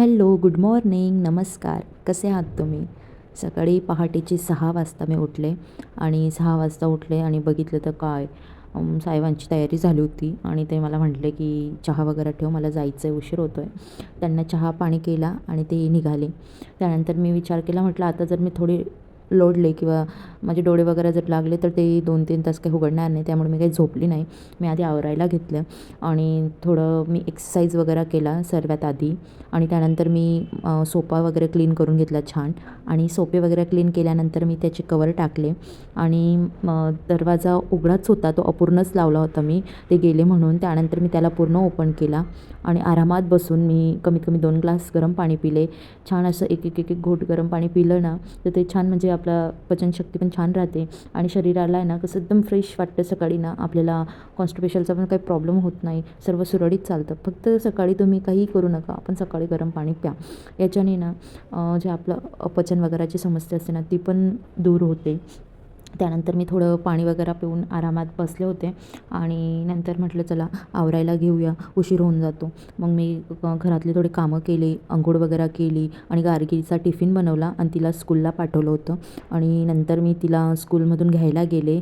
Hello good morning नमस्कार. कसे आहात तुम्ही? सकाळी पहाटेची सहा वाजता मी उठले आणि सहा वाजता उठले आणि बघितलं तर काय साहेबांची तयारी झाली होती आणि ते मला म्हटले की चहा वगैरे ठेव मला जायचं आहे उशीर होतो आहे त्यांना चहा पाणी केला आणि ते निघाले. त्यानंतर मी विचार केला म्हटलं आता जर मी थोडी लोडले किंवा माझे डोळे वगैरे जर लागले तर ते दोन तीन तास काही उघडणार नाही त्यामुळे मी काही झोपली नाही. मी आधी आवरायला घेतलं आणि थोडं मी एक्सरसाइज वगैरे केला सर्वात आधी आणि त्यानंतर मी सोफा वगैरे क्लीन करून घेतला छान आणि सोपे वगैरे क्लीन केल्यानंतर मी त्याचे कवर टाकले आणि दरवाजा उघडाच होता तो अपूर्णच लावला होता मी ते गेले म्हणून. त्यानंतर मी त्याला पूर्ण ओपन केला आणि आरामात बसून मी कमीत कमी दोन ग्लास गरम पाणी पिले. छान असं एक एक एक एक घोट गरम पाणी पिलं ना तर ते छान म्हणजे आपला पचनशक्ती पण छान राहते आणि शरीराला आहे ना कसं एकदम फ्रेश वाटतं सकाळी ना आपल्याला. कॉन्स्टिपेशनचा पण काही प्रॉब्लेम होत नाही. सर्व सुरळीत चालतं. फक्त सकाळी तुम्ही काहीही करू नका. आपण सकाळी गरम पाणी प्या. याच्याने ना जे आपलं अपचन वगैरेची समस्या असते ना ती पण दूर होते. त्यानंतर मी थोडं पाणी वगैरे पिऊन आरामात बसले होते. आणि नंतर म्हटलं चला आवरायला घेऊया. उशीर होऊन जातो. मग मी घरातले थोडे कामं केले अंघोळ वगैरे केली आणि गारगीचा टिफिन बनवला आणि तिला स्कूलला पाठवलं होतं. आणि नंतर मी तिला स्कूलमधून घ्यायला गेले.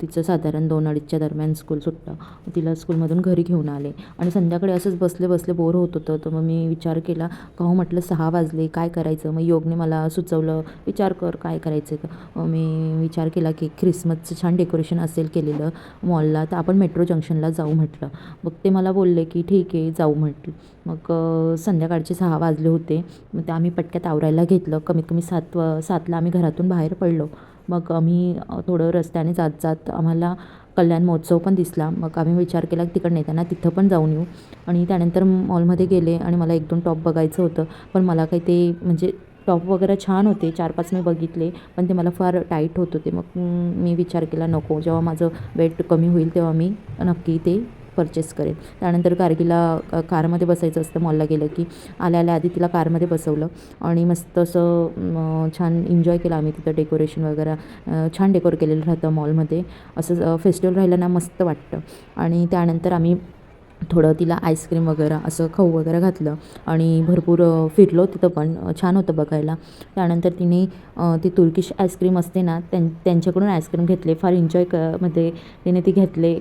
तिचं साधारण दोन अडीचच्या दरम्यान स्कूल सुटतं तिला स्कूलमधून घरी घेऊन आले. आणि संध्याकाळी असंच बसले बसले बोर होत होतं. तर मग मी विचार केला का हो म्हटलं सहा वाजले. काय करायचं? मग योगने मला सुचवलं. विचार कर काय करायचं मी विचार केला की ख्रिसमसचं छान डेकोरेशन असेल केलेलं मॉलला तर आपण मेट्रो जंक्शनला जाऊ म्हटलं. मग ते मला बोलले की ठीक आहे जाऊ म्हटलं. मग संध्याकाळचे सहा वाजले होते. मग ते आम्ही पटक्यात आवरायला घेतलं. कमीत कमी सात सातला आम्ही घरातून बाहेर पडलो. मग आम्ही थोडं रस्त्याने जात जात आम्हाला कल्याण महोत्सव पण दिसला. मग आम्ही विचार केला की तिकडनं नेताना तिथं पण जाऊन येऊ. आणि त्यानंतर मॉलमध्ये गेले आणि मला एक दोन टॉप बघायचं होतं. पण मला काही ते म्हणजे टॉप वगैरे छान होते चार पाच मी बघितले पण ते मला फार टाईट होत होते. मग मी विचार केला नको जेव्हा माझं वेट कमी होईल तेव्हा मी नक्की ते परचेस करेन. त्यानंतर कारगीला कारमध्ये बसायचं असतं मॉलला गेलं की आल्या आल्या आधी तिला कारमध्ये बसवलं. आणि मस्त असं छान एन्जॉय केलं आम्ही तिथं डेकोरेशन वगैरे. छान डेकोर केलेलं राहतं मॉलमध्ये असं फेस्टिवल राहिलं ना मस्त वाटतं. आणि त्यानंतर आम्ही थोडं तिला आईस्क्रीम वगैरे असं खाऊ वगैरे घातलं आणि भरपूर फिरलो तिथं पण छान होतं बघायला. त्यानंतर तिने ती तुर्किश आईस्क्रीम असते ना त्यां त्यांच्याकडून आईस्क्रीम घेतले. फार एन्जॉय क मध्ये तिने ती घेतले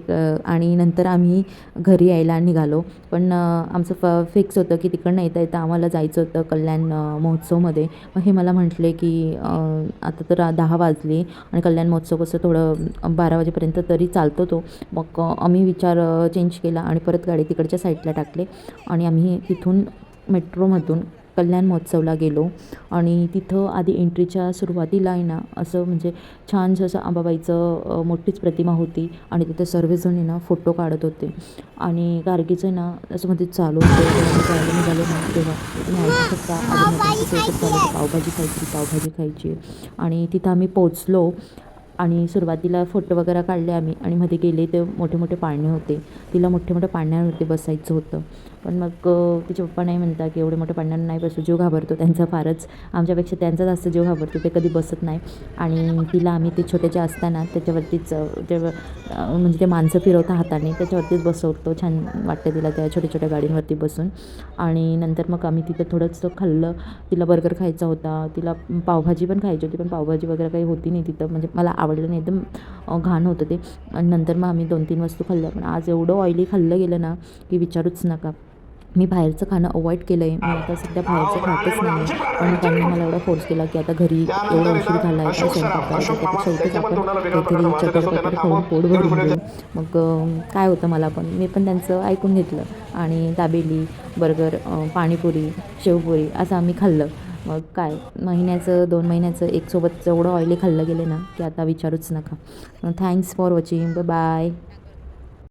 आणि नंतर आम्ही घरी यायला निघालो. पण आमचं फ फिक्स होतं की तिकडनं येता येता आम्हाला जायचं होतं कल्याण महोत्सवमध्ये. मग हे मला म्हटले की आता तर दहा वाजले आणि कल्याण महोत्सव कसं थोडं बारा वाजेपर्यंत तरी चालतो तो. मग आम्ही विचार चेंज केला आणि परत गाडी तिकडच्या साईडला टाकले आणि आम्ही तिथून मेट्रोमधून कल्याण महोत्सवला गेलो. आणि तिथं आधी एंट्रीच्या सुरुवातीला आहे ना असं म्हणजे छानसं असं आंबाबाईचं मोठीच प्रतिमा होती आणि तिथे सर्वजण आहे ना फोटो काढत होते. आणि गार्गीचं ना असं मध्ये चालू होतं. निघालो ना तेव्हा. तुम्ही ऐकू शकता पावभाजी खायची पावभाजी खायची. आणि तिथं आम्ही पोचलो आणि सुरुवातीला फोटो वगैरे काढले आम्ही आणि मध्ये गेले ते मोठे मोठे पाळणे होते. तिला मोठे मोठ्या पाळण्यांवरती बसायचं होतं. पण मग तिचे पप्पा नाही म्हणता की एवढे मोठ्या पाण्यानं नाही बसू जीव घाबरतो त्यांचा फारच. आमच्यापेक्षा त्यांचा जास्त जीव घाबरतो ते कधी बसत नाही. आणि तिला आम्ही ते छोट्याच्या असताना त्याच्यावरतीच जेव्हा म्हणजे ते माणसं फिरवता हाताने त्याच्यावरतीच बसवतो. छान वाटतं तिला त्या छोट्या छोट्या गाडींवरती बसून. आणि नंतर मग आम्ही तिथं थोडंसं खाल्लं. तिला बर्गर खायचा होता. तिला पावभाजी पण खायची होती पण पावभाजी वगैरे काही होती नाही तिथं. म्हणजे मला आवडलं नाही. एकदम घाण होतं ते. आणि नंतर मग आम्ही दोन तीन वस्तू खाल्ल्या. पण आज एवढं ऑइली खाल्लं गेलं ना की विचारूच नका. मी बाहेरचं खाणं अवॉइड केलं आहे मी आता सध्या बाहेरचं खातच नाही पण त्यांनी मला एवढा फोर्स केला की आता घरी एवढा उशीर झाला आहे काय स्वयंपाक करायचा त्यापेक्षा इथेच आपण काहीतरी चटर खाऊन पोट भरून घेऊ मग काय होतं मला पण मी पण त्यांचं ऐकून घेतलं. आणि दाबेली बर्गर पाणीपुरी शेवपुरी असं आम्ही खाल्लं. मग काय महिन्याचं दोन महिन्याचं एक सोबत एवढं ऑइली खाल्लं गेलं ना की आता विचारूच नका. Thanks for watching bye